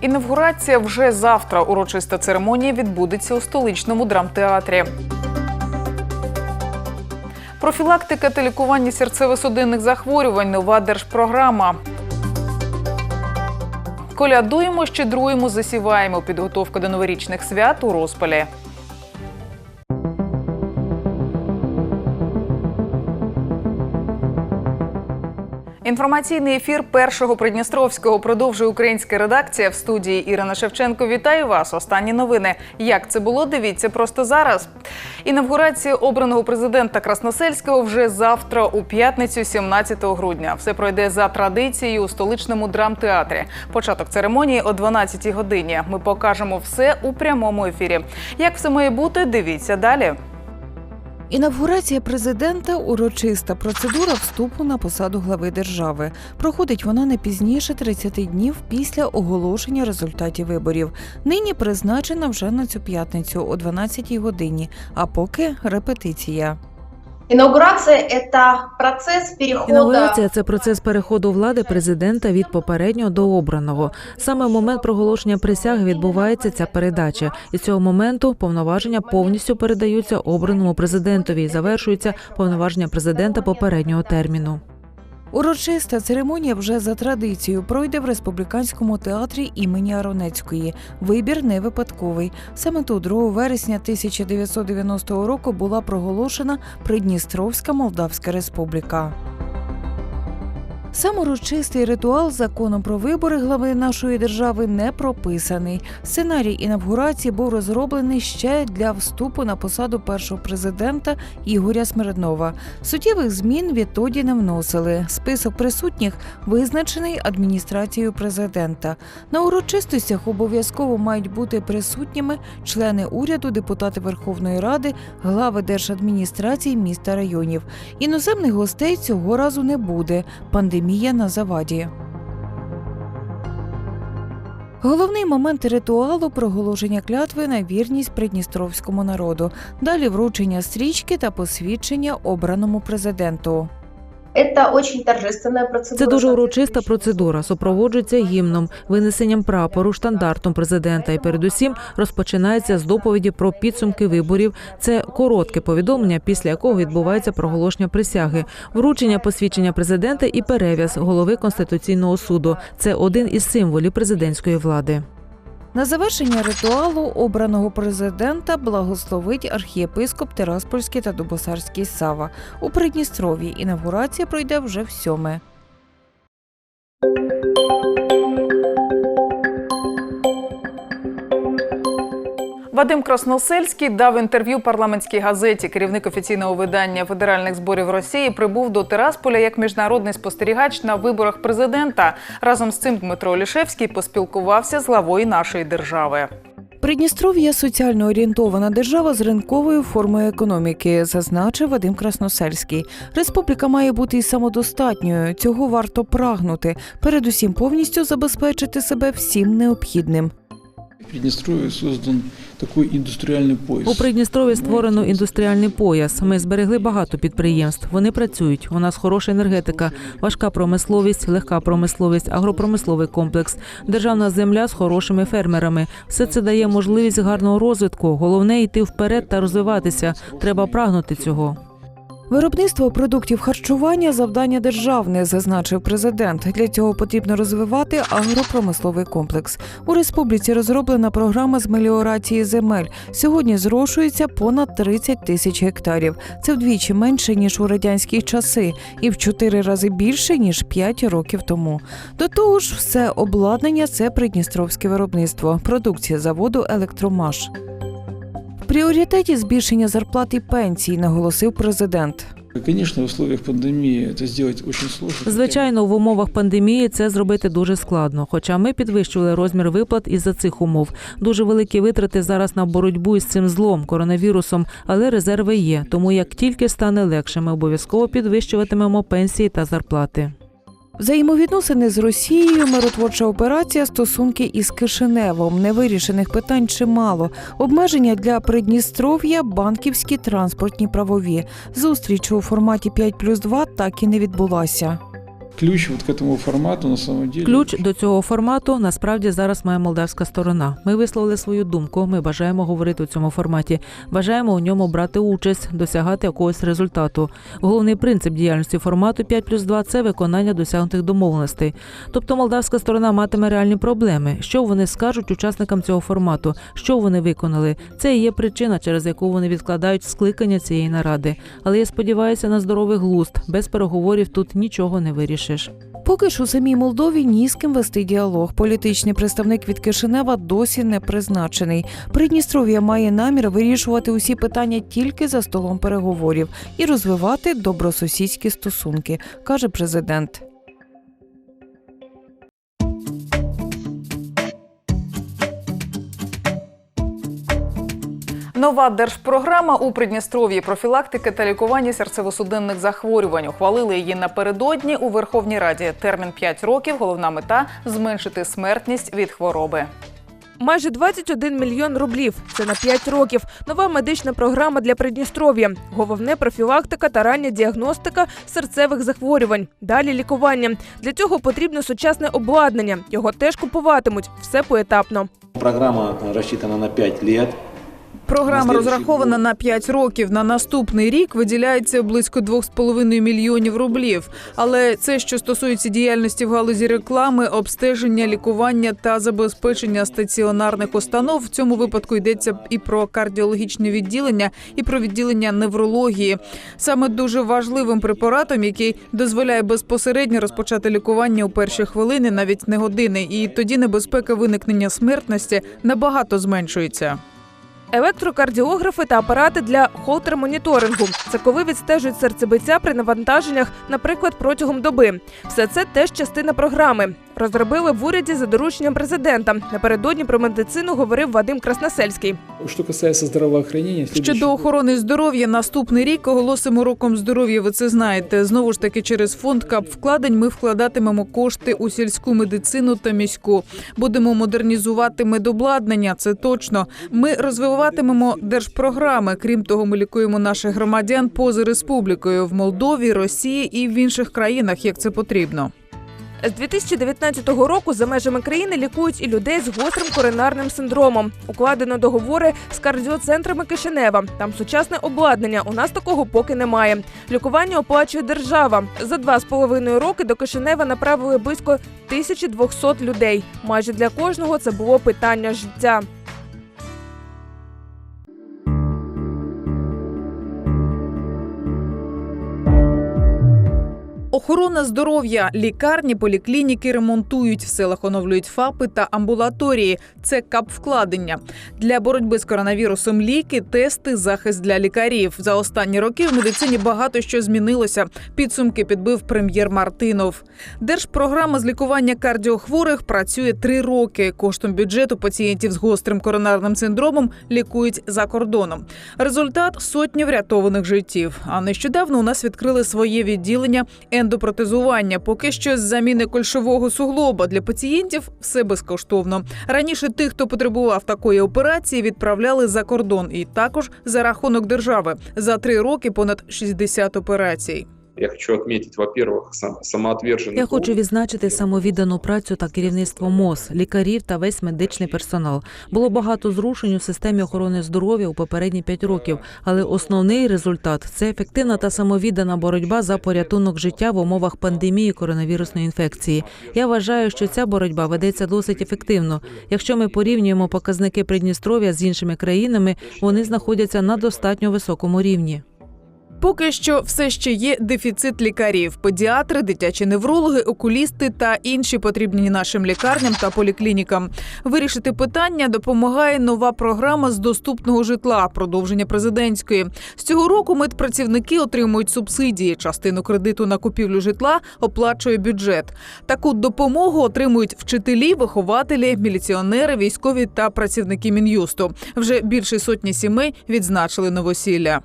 Інавгурація вже завтра. Урочиста церемонія відбудеться у столичному драмтеатрі. Профілактика та лікування серцево-судинних захворювань. Нова держпрограма. Колядуємо, щедруємо, засіваємо. Підготовка до новорічних свят у розпалі. Інформаційний ефір першого Придністровського продовжує українська редакція в студії Ірина Шевченко. Вітаю вас. Останні новини. Як це було? Дивіться просто зараз. Інавгурація обраного президента Красносельського вже завтра, у п'ятницю, 17 грудня. Все пройде за традицією у столичному драмтеатрі. Початок церемонії о 12 годині. Ми покажемо все у прямому ефірі. Як все має бути? Дивіться далі. Інавгурація президента урочиста процедура вступу на посаду глави держави. Проходить вона не пізніше 30 днів після оголошення результатів виборів. Нині призначена вже на цю п'ятницю о 12 годині, а поки репетиція. Это процесс перехода. Інаугурація це процес переходу влади президента від попереднього до обраного. Саме в момент проголошення присяги відбувається ця передача. І з цього моменту повноваження повністю передаються обраному президентові і завершується повноваження президента попереднього терміну. Урочиста церемонія вже за традицією пройде в республіканському театрі імені Аронецької. Вибір не випадковий. Саме тут 2 вересня 1990 року була проголошена Придністровська Молдавська Республіка. Сам урочистий ритуал законом про вибори глави нашої держави не прописаний. Сценарій інавгурації був розроблений ще для вступу на посаду першого президента Ігоря Смирнова. Суттєвих змін відтоді не вносили. Список присутніх визначений адміністрацією президента. На урочистостях обов'язково мають бути присутніми члени уряду, депутати Верховної Ради, глави держадміністрації міст та районів. Іноземних гостей цього разу не буде. Пандемія на заваді. Головний момент ритуалу проголошення клятви на вірність придністровському народу. Далі вручення стрічки та посвідчення обраному президенту. Це дуже урочиста процедура. Супроводжується гімном, винесенням прапору, штандартом президента. І передусім розпочинається з доповіді про підсумки виборів. Це коротке повідомлення, після якого відбувається проголошення присяги, вручення посвідчення президента і перев'яз голови конституційного суду. Це один із символів президентської влади. На завершення ритуалу обраного президента благословить архієпископ Тераспольський та Дубосарський Сава. У Придністров'ї інавгурація пройде вже в сьоме. Вадим Красносельський дав інтерв'ю парламентській газеті. Керівник офіційного видання федеральних зборів Росії прибув до Тирасполя як міжнародний спостерігач на виборах президента. Разом з цим Дмитро Олішевський поспілкувався з главою нашої держави. Придністров'я соціально орієнтована держава з ринковою формою економіки, зазначив Вадим Красносельський. Республіка має бути і самодостатньою. Цього варто прагнути. Передусім повністю забезпечити себе всім необхідним. В Приднестровье создан такой индустриальный пояс. У Придністрові створено індустріальний пояс. Ми зберегли багато підприємств. Вони працюють. У нас хороша енергетика, важка промисловість, легка промисловість, агропромисловий комплекс, державна земля з хорошими фермерами. Все це дає можливість гарного розвитку. Головне йти вперед та розвиватися. Треба прагнути цього. Виробництво продуктів харчування завдання державне, зазначив президент. Для цього потрібно розвивати агропромисловий комплекс. У республіці розроблена програма з меліорації земель. Сьогодні зрошується понад 30 тисяч гектарів. Це вдвічі менше ніж у радянські часи, і в чотири рази більше ніж 5 років тому. До того ж, все обладнання це придністровське виробництво, продукція заводу Електромаш. Пріоритеті збільшення зарплат і пенсій, наголосив президент. Конечно, в условиях пандемии это сделать очень сложно. Звичайно, в умовах пандемії це зробити дуже складно. Хоча ми підвищували розмір виплат із-за цих умов. Дуже великі витрати зараз на боротьбу із цим злом, коронавірусом, але резерви є. Тому як тільки стане легше, ми обов'язково підвищуватимемо пенсії та зарплати. Взаємовідносини з Росією, миротворча операція, стосунки із Кишиневом. Невирішених питань чимало. Обмеження для Придністров'я, банківські, транспортні, правові. Зустріч у форматі 5 плюс 2 так і не відбулася. Ключ вот к этому формату на самом деле. Ключ до цього формату насправді зараз має молдавська сторона. Ми висловили свою думку. Ми бажаємо говорити у цьому форматі. Бажаємо у ньому брати участь, досягати якогось результату. Головний принцип діяльності формату 5 плюс 2 – це виконання досягнутих домовленостей. Тобто молдавська сторона матиме реальні проблеми. Що вони скажуть учасникам цього формату? Що вони виконали? Це і є причина, через яку вони відкладають скликання цієї наради. Але я сподіваюся на здоровий глузд. Без переговорів тут нічого не вирішиш. Поки ж у самій Молдові ні з ким вести діалог. Політичний представник від Кишинева досі не призначений. Придністров'я має намір вирішувати усі питання тільки за столом переговорів і розвивати добросусідські стосунки, каже президент. Нова держпрограма у Придністров'ї профілактики та лікування серцево-судинних захворювань. Ухвалили її напередодні у Верховній Раді. Термін 5 років. Головна мета зменшити смертність від хвороби. Майже 21 мільйон рублів. Це на 5 років. Нова медична програма для Придністров'я. Головне профілактика та рання діагностика серцевих захворювань. Далі лікування. Для цього потрібно сучасне обладнання. Його теж купуватимуть. Все поетапно. Программа э, рассчитана на 5 лет. Програма розрахована на 5 років. На наступний рік виділяється близько 2,5 мільйонів рублів. Але це, що стосується діяльності в галузі реклами, обстеження, лікування та забезпечення стаціонарних установ. В цьому випадку йдеться і про кардіологічне відділення, і про відділення неврології. Саме дуже важливим препаратом, який дозволяє безпосередньо розпочати лікування у перші хвилини, навіть не години, і тоді небезпека виникнення смертності набагато зменшується. Електрокардіографи та апарати для холтермоніторингу. Це коли відстежують серцебиття при навантаженнях, наприклад, протягом доби. Все це теж частина програми. Розробили в уряді за дорученням президента. Напередодні про медицину говорив Вадим Красносельський. Что касается здравоохранения, следующий Щодо охорони здоров'я, наступний рік оголосимо роком здоров'я. Ви це знаєте. Знову ж таки, через фонд кап вкладень ми вкладатимемо кошти у сільську медицину та міську. Будемо модернізувати медобладнання. Це точно. Ми розвиватимемо держпрограми. Крім того, ми лікуємо наших громадян поза республікою в Молдові, Росії і в інших країнах, як це потрібно. З 2019 року за межами країни лікують і людей з гострим коронарним синдромом. Укладено договори з кардіоцентрами Кишинева. Там сучасне обладнання. У нас такого поки немає. Лікування оплачує держава. За два з половиною роки до Кишинева направили близько 1200 людей. Майже для кожного це було питання життя. Охорона здоров'я, лікарні, поліклініки ремонтують в селах, оновлюють ФАПи та амбулаторії. Це капвкладення для боротьби з коронавірусом. Ліки, тести, захист для лікарів. За останні роки в медицині багато що змінилося. Підсумки підбив прем'єр Мартинов. Держпрограма з лікування кардіохворих працює три роки. Коштом бюджету пацієнтів з гострим коронарним синдромом лікують за кордоном. Результат сотні врятованих життів. А нещодавно у нас відкрили своє відділення ендопротезування. Поки що з заміни кольшового суглоба для пацієнтів все безкоштовно. Раніше тих, хто потребував такої операції, відправляли за кордон, і також за рахунок держави. За три роки понад 60 операцій. Я хочу отметить, во-первых, сам, самоотверженный Я хочу відзначити самовіддану працю та керівництво МОЗ, лікарів та весь медичний персонал. Було багато зрушень у системі охорони здоров'я у попередні п'ять років, але основний результат це ефективна та самовіддана боротьба за порятунок життя в умовах пандемії коронавірусної інфекції. Я вважаю, що ця боротьба ведеться досить ефективно. Якщо ми порівнюємо показники Придністров'я з іншими країнами, вони знаходяться на достатньо високому рівні. Поки що все ще є дефіцит лікарів: педіатри, дитячі неврологи, окулісти та інші потрібні нашим лікарням та поліклінікам. Вирішити питання допомагає нова програма з доступного житла, продовження президентської. З цього року медпрацівники отримують субсидії. Частину кредиту на купівлю житла оплачує бюджет. Таку допомогу отримують вчителі, вихователі, міліціонери, військові та працівники мін'юсту. Вже більше сотні сімей відзначили новосілля.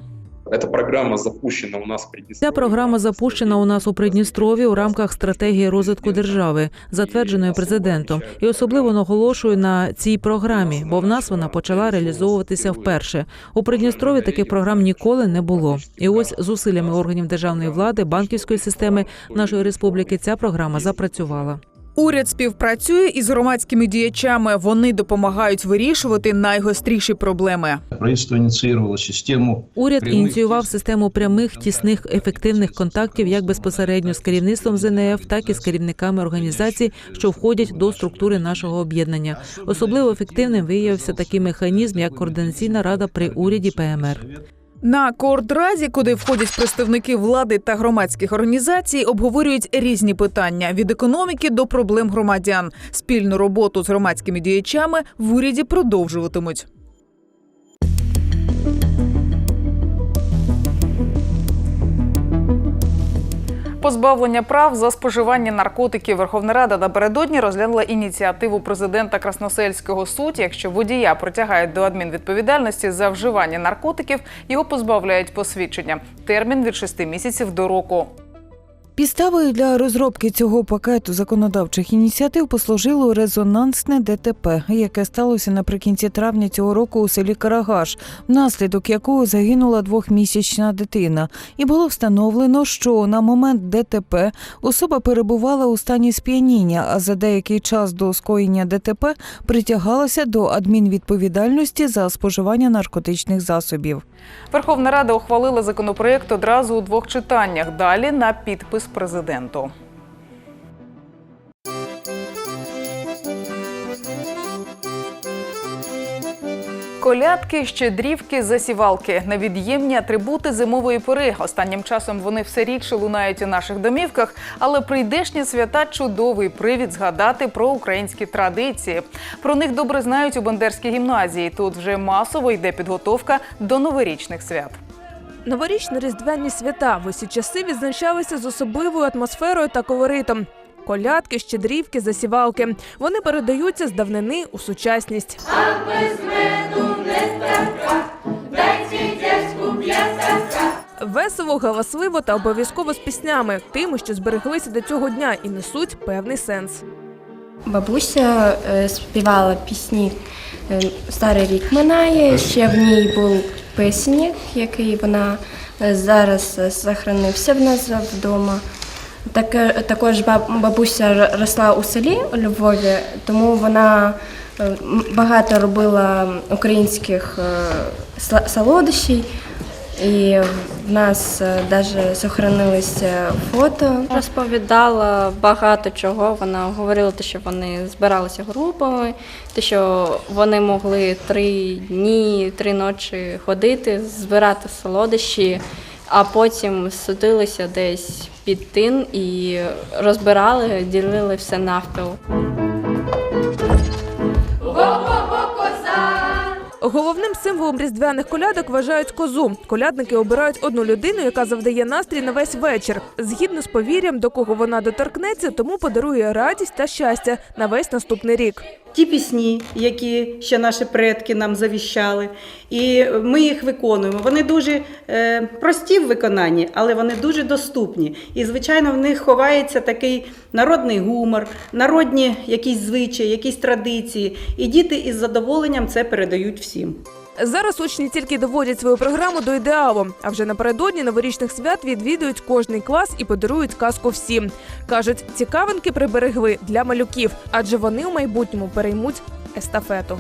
Эта программа запущена у нас в Ця програма запущена у нас у Придністрові у рамках стратегії розвитку держави, затвердженої президентом, і особливо наголошую на цій програмі, бо в нас вона почала реалізовуватися вперше. У Придністрові таких програм ніколи не було. І ось зусиллями органів державної влади, банківської системи нашої республіки ця програма запрацювала. Уряд співпрацює із громадськими діячами. Вони допомагають вирішувати найгостріші проблеми. Правительство инициировало систему Уряд ініціював систему прямих тісних ефективних контактів як безпосередньо з керівництвом ЗНФ, так і з керівниками організацій, що входять до структури нашого об'єднання. Особливо ефективним виявився такий механізм, як координаційна рада при уряді ПМР. На коордраді, куди входять представники влади та громадських організацій, обговорюють різні питання від економіки до проблем громадян. Спільну роботу з громадськими діячами в уряді продовжуватимуть. Позбавлення прав за споживання наркотиків Верховна Рада напередодні розглянула ініціативу президента Красносельського суд. Якщо водія притягають до адмінвідповідальності за вживання наркотиків, його позбавляють посвідчення. Термін від 6 місяців до року. Підставою для розробки цього пакету законодавчих ініціатив послужило резонансне ДТП, яке сталося наприкінці травня цього року у селі Карагаш, внаслідок якого загинула двохмісячна дитина. І було встановлено, що на момент ДТП особа перебувала у стані сп'яніння, а за деякий час до скоєння ДТП притягалася до адмінвідповідальності за споживання наркотичних засобів. Верховна Рада ухвалила законопроект одразу у двох читаннях. Далі на підпис президенту. Колядки, щедрівки, засівалки невід'ємні атрибути зимової пори. Останнім часом вони все рідше лунають у наших домівках, але прийдешні свята чудовий привід згадати про українські традиції. Про них добре знають у Бандерській гімназії. Тут вже масово йде підготовка до новорічних свят. Новорічно-різдвяні свята в усі часи відзначалися з особливою атмосферою та колоритом. Колядки, щедрівки, засівалки. Вони передаються з давнини у сучасність. Весело, галасливо та обов'язково з піснями, тими, що збереглися до цього дня і несуть певний сенс. Бабуся е, співала пісні е, Старий рік минає. Ще в ній був песенник, який вона е, зараз е, в нас вдома. Так, також бабуся росла у селі у Львові, тому вона багато робила українських солодощів. І в нас навіть сохранилися фото. Розповідала багато чого. Вона говорила, те, що вони збиралися групами, те, що вони могли три дні, три ночі ходити, збирати солодощі, а потім судилися десь під тин і розбирали, ділили все навпіл. Головним символом різдвяних колядок вважають козу. Колядники обирають одну людину, яка завдає настрій на весь вечір. Згідно з повір'ям, до кого вона доторкнеться, тому подарує радість та щастя на весь наступний рік. ті пісні, які ще наші предки нам завіщали, і ми їх виконуємо. Вони дуже е, прості в виконанні, але вони дуже доступні. І, звичайно, в них ховається такий народний гумор, народні якісь звичаї, якісь традиції. І діти із задоволенням це передають всім. Зараз учні тільки доводять свою програму до ідеалу, а вже напередодні новорічних свят відвідують кожний клас і подарують казку всім. кажуть, цікавинки приберегли для малюків, адже вони у майбутньому переймуть естафету.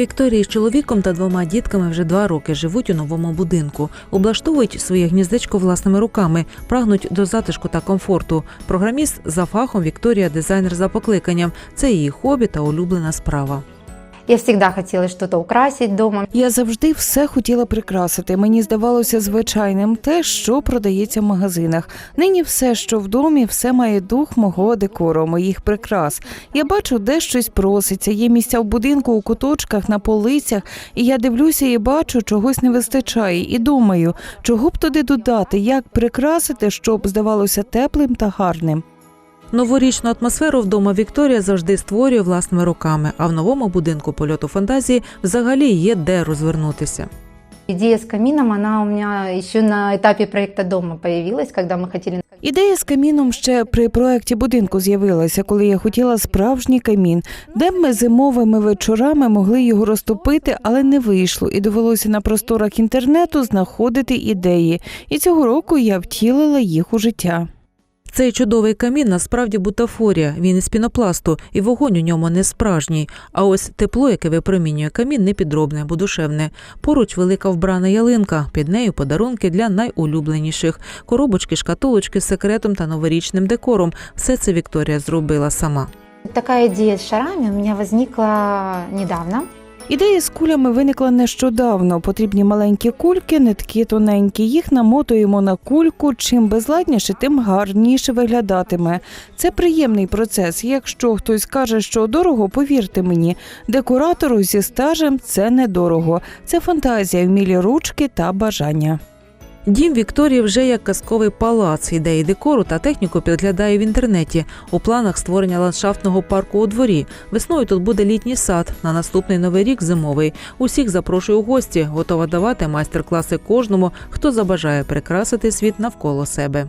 Вікторії з чоловіком та двома дітками вже два роки живуть у новому будинку, облаштовують своє гніздечко власними руками, прагнуть до затишку та комфорту. Програміст за фахом Вікторія дизайнер за покликанням. Це її хобі та улюблена справа. Я завжди хотіла щось украсити вдома. Я завжди все хотіла прикрасити. Мені здавалося звичайним те, що продається в магазинах. Нині все, що в домі, все має дух мого декору, моїх прикрас. Я бачу, де щось проситься. Є місця в будинку у куточках, на полицях, і я дивлюся і бачу, чогось не вистачає. І думаю, чого б туди додати, як прикрасити, щоб здавалося теплим та гарним. Новорічну атмосферу вдома Вікторія завжди створює власними руками, а в новому будинку польоту фантазії взагалі є де розвернутися. Идея с камином, она у меня еще на этапе проекта дома появилась, когда мы хотели Ідея з каміном ще при проєкті будинку з'явилася, коли я хотіла справжній камін, де б ми зимовими вечорами могли його розтопити, але не вийшло, і довелося на просторах інтернету знаходити ідеї. І цього року я втілила їх у життя. Цей чудовий камін насправді бутафорія. Він із пінопласту, і вогонь у ньому не справжній. А ось тепло, яке випромінює камін, не підробне, бо душевне. Поруч велика вбрана ялинка. Під нею подарунки для найулюбленіших. Коробочки, шкатулочки з секретом та новорічним декором. Все це Вікторія зробила сама. Такая идея с шарами у меня возникла недавно. Ідея з кулями виникла нещодавно. Потрібні маленькі кульки, нитки тоненькі. Їх намотуємо на кульку. Чим безладніше, тим гарніше виглядатиме. Це приємний процес. Якщо хтось каже, що дорого, повірте мені, декоратору зі стажем це недорого. Це фантазія, вмілі ручки та бажання. Дім Вікторії вже як казковий палац. Ідеї декору та техніку підглядає в інтернеті. У планах створення ландшафтного парку у дворі. Весною тут буде літній сад. На наступний новий рік зимовий. Усіх запрошую у гості. Готова давати майстер-класи кожному, хто забажає прикрасити світ навколо себе.